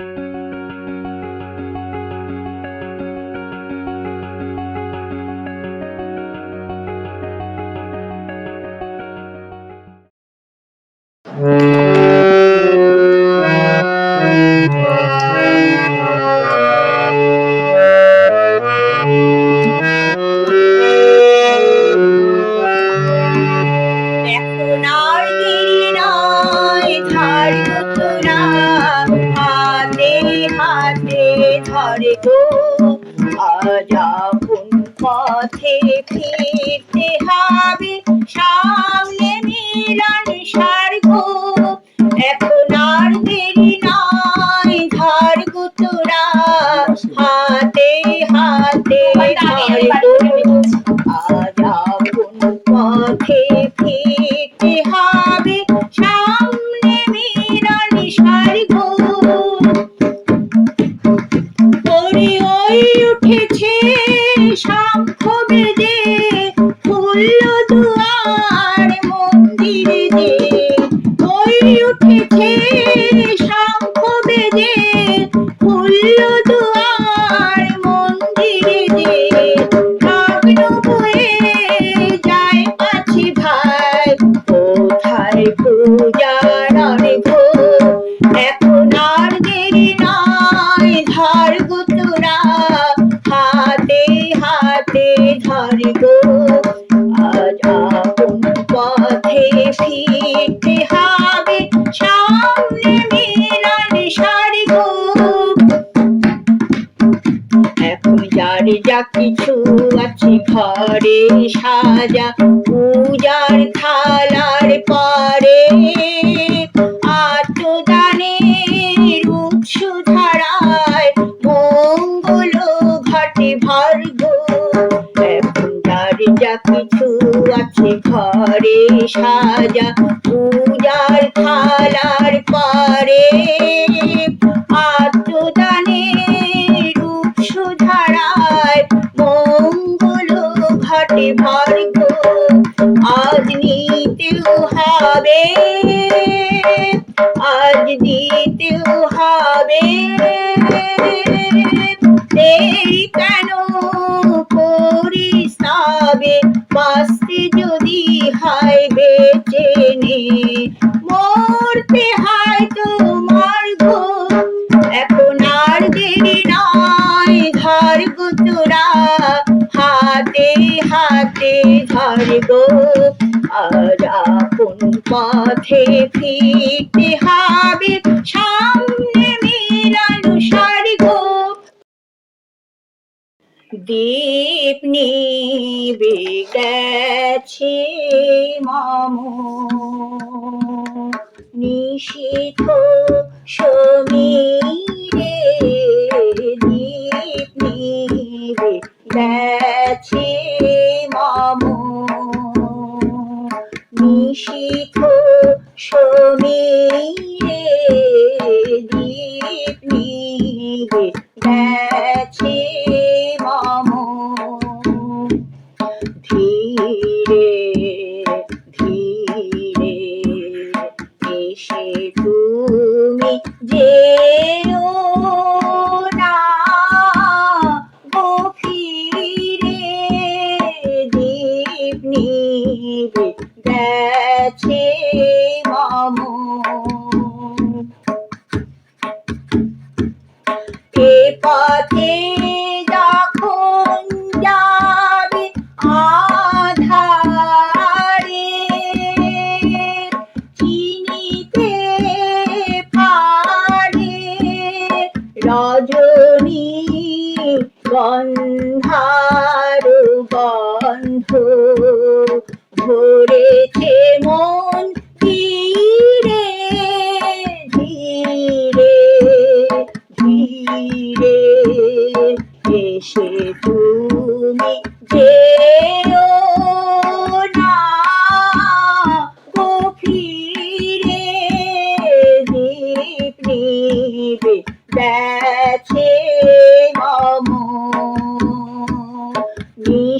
এখন পথে ফিরতে হবে সামনে বেজে ফুল্ল দুয়ার মন্দিরে যে ওই উঠেছে শঙ্খ বেজে ফুল্ল দুয়ার মন্দিরে যে। ভগ্ন বয়ে ভাই পূজার অনেক এখন আর দেরি নয়, ধর যার যা কিছু আছে ঘরে সাজা, পূজার থালার পরে। আত্মদানের উৎস ধারায় মঙ্গল ঘটে ভর্গ এখন যার যা কিছু আছে ঘরে সাজা, পূজার থালার নিতেও হবে। আজ দিতেও হবে। দেরি কেন করিস তবে বাঁচতে যদি হয় বেঁচে নে মরতে হয় তোমার গো। এখন আর দেরি নয় ধর গুতুরা হাতে হাতে ধর গো আজ আপন পথে ফিরতে হবে সামনে মিলন স্বর্গ দীপ নিবে গেছে মম। নিশীথ সমীরে নিবে গেছে মম। ধীরে ধীরে এসে তুমি যেও ভরেছে মন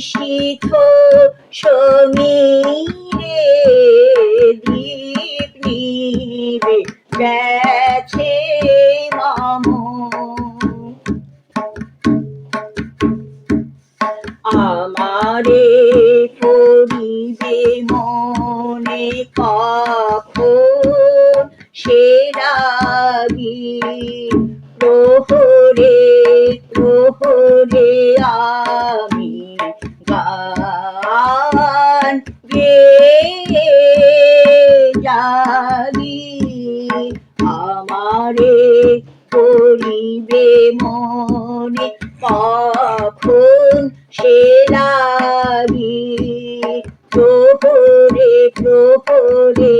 নিশীথ সমীরে আমারে করিবে মনে কখন সে লাগি প্রহরে প্রহরে